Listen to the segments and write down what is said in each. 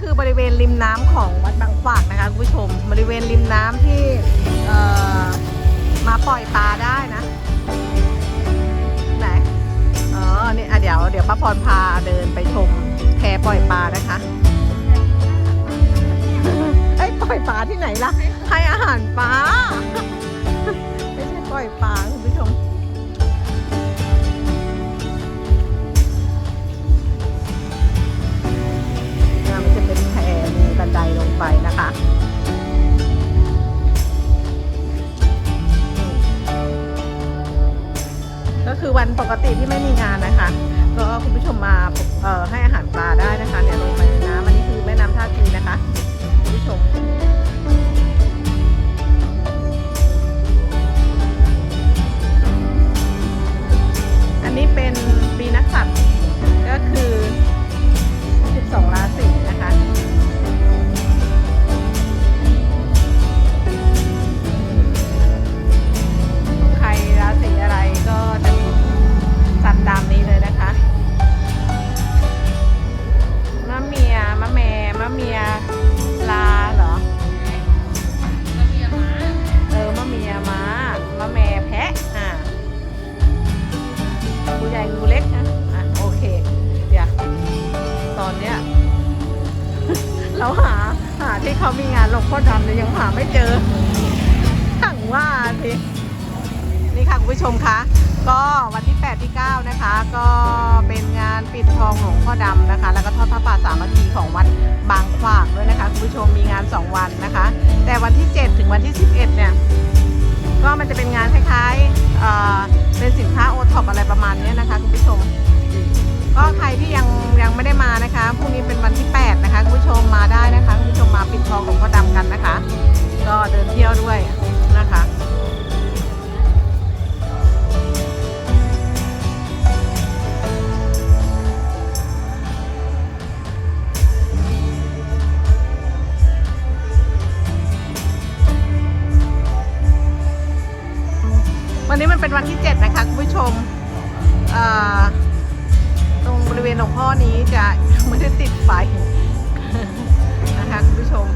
คือบริเวณริมน้ำของวัดบางฝากนะคะคุณผู้ชม บริเวณริมน้ำที่มาปล่อยปลาได้นะไหนอ๋อนี่อะเดี๋ยวเดี๋ยวป้าพรพาเดินไปชมแพปล่อยปลานะคะเอ้ปล่อยปลาที่ไหนล่ะ ให้อาหารปลาไม่ใช่ปล่อยปลา ก็คือวันปกติที่ไม่มีงานนะคะ ก็คุณผู้ชมมาให้อาหารปลาได้นะคะเนี่ย ดำเนี่ยยังหาไม่เจอถังว่าสินี่ค่ะคุณผู้ชมคะก็วันที่ 8 ที่ 9 นะคะ ก็เป็นงานปิดทองหลวงพ่อดำนะคะ แล้วก็ทอดพระป่าสามัคคีของวัดบางขวากด้วยนะคะคุณผู้ชมมีงาน 2 วันนะคะ แต่วันที่ 7 ถึงวันที่ 11 เนี่ย ก็มันจะเป็นงานคล้ายๆเเป็นสินค้าโอท็อปอะไรประมาณนี้นะคะคุณผู้ชม ก็ใครที่ยังยังไม่ได้มานะคะพรุ่งนี้เป็นวันที่ 8 นะคะคุณผู้ชมมาได้นะคะคุณผู้ชมมาปิดทองหลวงพ่อดำกันนะคะ ก็เดินเที่ยวด้วยนะคะวันนี้มันเป็นวันที่ 7 นี้จะยังไม่ได้ติดไฟนะคะคุณผู้ชม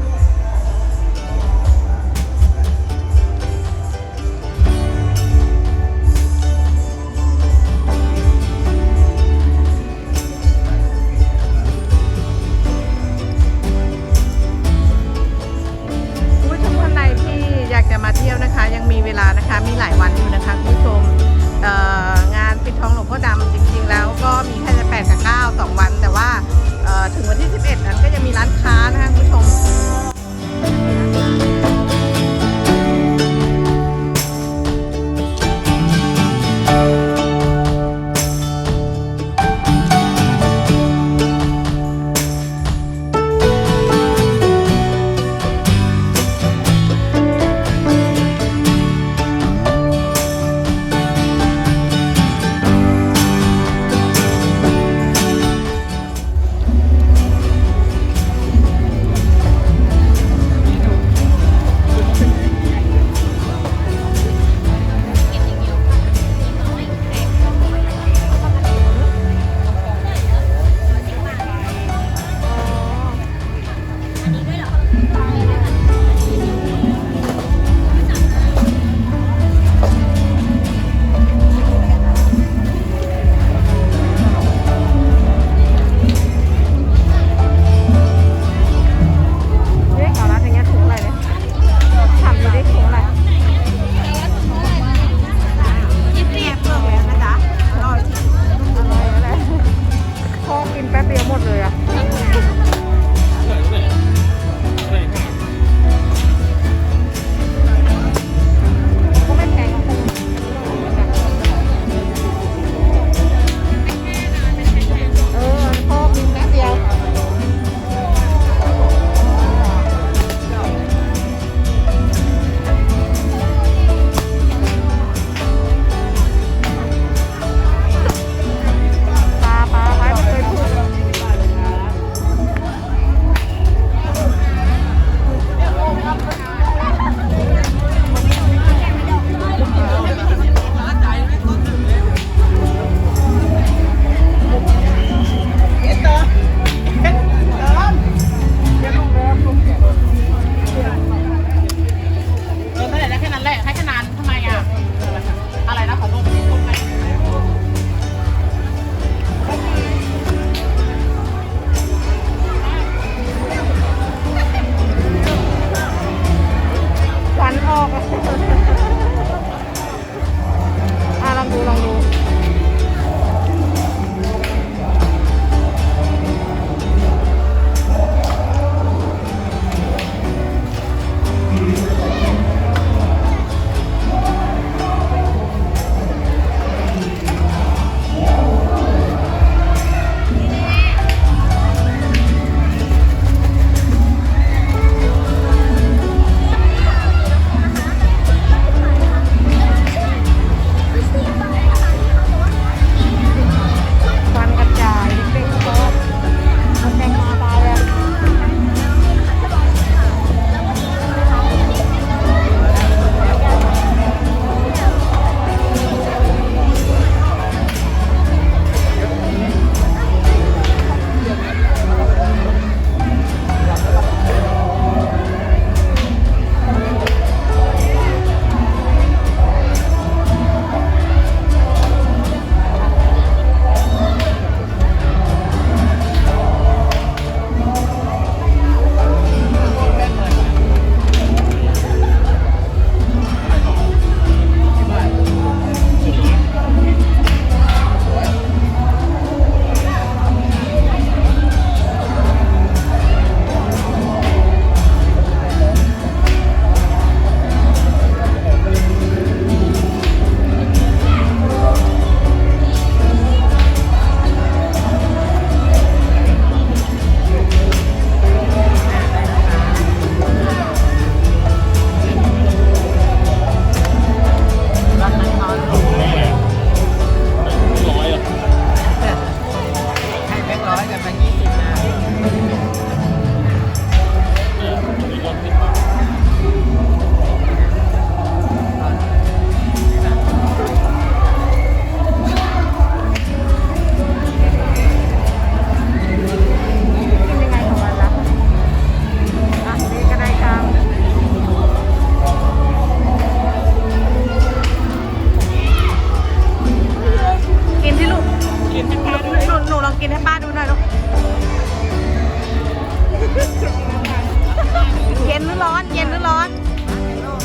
ร้อน เย็นหรือร้อน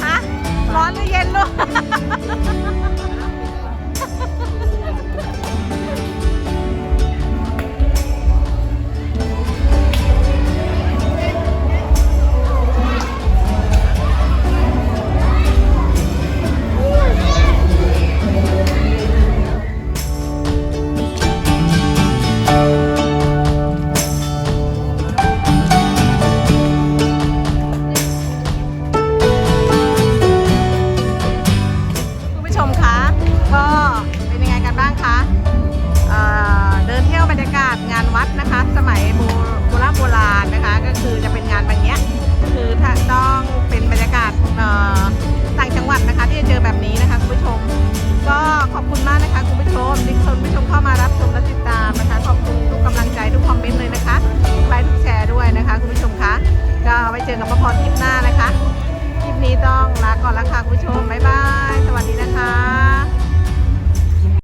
ฮะ ร้อนหรือเย็นลูก